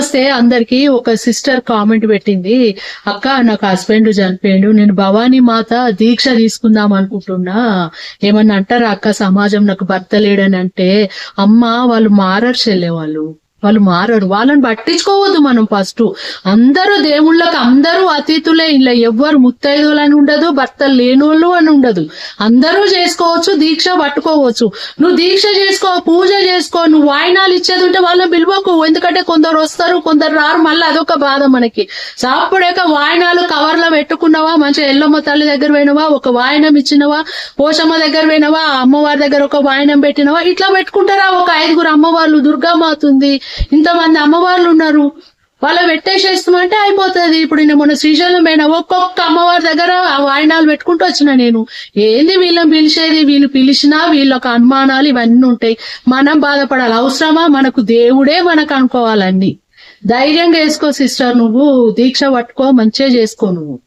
వస్తే అందరికి ఒక సిస్టర్ కామెంట్ పెట్టింది అక్క నాకు హస్బెండ్ చనిపోయాడు నేను భవానీ మాత దీక్ష తీసుకుందాం అనుకుంటున్నా. ఏమన్నా అంటారా అక్క? సమాజం నాకు భర్త లేడని అంటే అమ్మ వాళ్ళు మారరు చెల్లె వాళ్ళు వాళ్ళు మారరు. వాళ్ళని పట్టించుకోవద్దు మనం ఫస్ట్. అందరూ దేవుళ్ళకి అందరూ అతీతులే. ఇలా ఎవ్వరు ముత్తైదులు అని ఉండదు భర్త లేనోళ్ళు అని ఉండదు. అందరూ చేసుకోవచ్చు దీక్ష పట్టుకోవచ్చు. నువ్వు దీక్ష చేసుకో పూజ చేసుకో నువ్వు వాయినాలు ఇచ్చేది ఉంటే వాళ్ళని పిలువకు. ఎందుకంటే కొందరు వస్తారు కొందరు రారు. మళ్ళీ అదొక బాధ మనకి. సాప్పుడాక వాయినాలు కవర్లో పెట్టుకున్నావా? మంచిగా ఎల్లమ్మ తల్లి దగ్గర పోయినవా? ఒక వాయనం ఇచ్చినవా? పోషమ్మ దగ్గర పోయినవా? అమ్మవారి దగ్గర ఒక వాయనం పెట్టినవా? ఇట్లా పెట్టుకుంటారా? ఒక ఐదుగురు అమ్మవార్లు దుర్గామాత ఉంది. ఇంతమంది అమ్మవార్లు ఉన్నారు. వాళ్ళ పెట్టేసేస్తామంటే అయిపోతుంది. ఇప్పుడు నేను మొన్న శ్రీశైలం పోయిన ఒక్కొక్క అమ్మవారి దగ్గర ఆ వాయినాలు పెట్టుకుంటూ వచ్చిన నేను. ఏంది వీళ్ళని పిలిచేది? వీళ్ళు పిలిచినా వీళ్ళొక అనుమానాలు ఇవన్నీ ఉంటాయి. మనం బాధపడాలి. అవసరమా? మనకు దేవుడే మనకు అనుకోవాలన్నీ. ధైర్యంగా వేసుకో సిస్టర్ నువ్వు. దీక్ష పట్టుకో. మంచిగా చేసుకో నువ్వు.